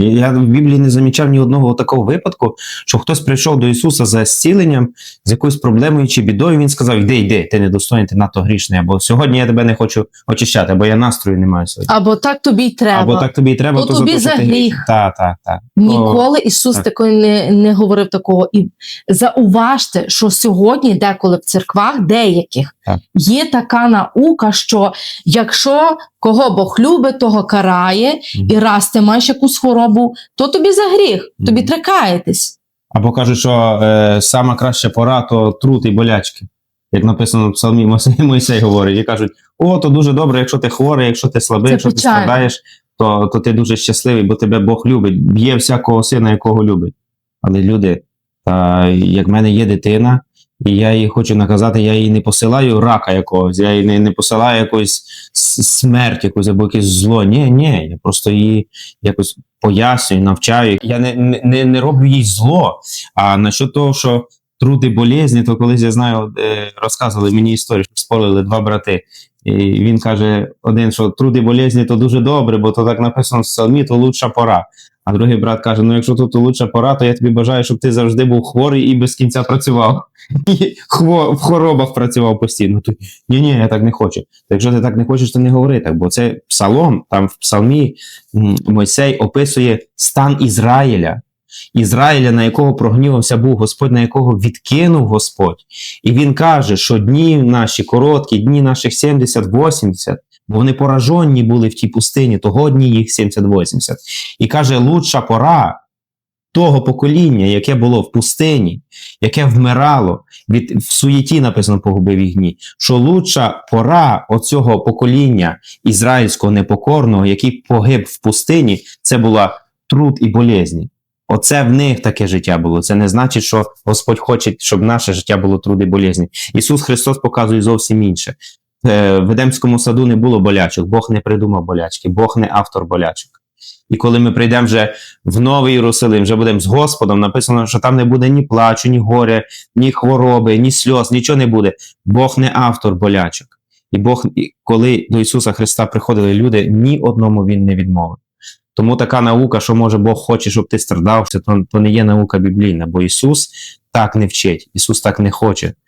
Я в Біблії не замічав ні одного такого випадку, що хтось прийшов до Ісуса за зціленням, з якоюсь проблемою чи бідою. Він сказав: Йди, йди, ти недостойний, ти надто грішний, або сьогодні я тебе не хочу очищати, або я настрою не маю сьогодні. Або так тобі й треба. Або так тобі і треба, То то тобі за, гріх. Так, так, так. Ніколи Ісус так. такої не, не говорив такого. І зауважте, що сьогодні, деколи в церквах деяких Так. є така наука, що якщо кого Бог любить, того карає, Мгм. і раз ти маєш якусь хворобу, то тобі за гріх, тобі Мгм. трекаєтесь. Або кажуть, що е, сама краща пора то труд і болячки. Як написано в псалмі Мойсей, говорить, і кажуть: о, то дуже добре, якщо ти хворий, якщо ти слабий, Це якщо ти страдаєш, то, то ти дуже щасливий, бо тебе Бог любить, б'є всякого сина, якого любить. Але люди, та, як в мене є дитина, і я її хочу наказати, я її не посилаю рака якогось, я її не, не посилаю якусь смерть, якусь або якесь зло. Ні, ні, я просто її якось пояснюю, навчаю. Я не, не, не, роблю їй зло. А насчет того, що труди болезні, то колись я знаю, розказували мені історію, що спорили два брати. І він каже: один, що труди болезні, то дуже добре, бо то так написано в псалмі, то лучша пора. А другий брат каже: Ну, якщо тут лучша пора, то я тобі бажаю, щоб ти завжди був хворий і без кінця працював. Хво- в хворобах працював постійно. Ні, ні, я так не хочу. То якщо ти так не хочеш, то не говори так, бо це псалом, там в псалмі Мойсей описує стан Ізраїля. Ізраїля, на якого прогнівався був Господь, на якого відкинув Господь. І він каже, що дні наші короткі, дні наших 70-80, бо вони поражені були в тій пустині, того дні їх 70-80. І каже, лучша пора того покоління, яке було в пустині, яке вмирало, від в суєті написано погубив їх дні, що лучша пора оцього покоління ізраїльського непокорного, який погиб в пустині, це була труд і болезні. Оце в них таке життя було. Це не значить, що Господь хоче, щоб наше життя було труд і болезні. Ісус Христос показує зовсім інше. Е, В Едемському саду не було болячок, Бог не придумав болячки, Бог не автор болячок. І коли ми прийдемо вже в Новий Єрусалим, вже будемо з Господом, написано, що там не буде ні плачу, ні горя, ні хвороби, ні сльоз, нічого не буде. Бог не автор болячок. І Бог, коли до Ісуса Христа приходили люди, ні одному Він не відмовив. Тому така наука, що може Бог хоче, щоб ти страдав, то, то не є наука біблійна, бо Ісус так не вчить, Ісус так не хоче,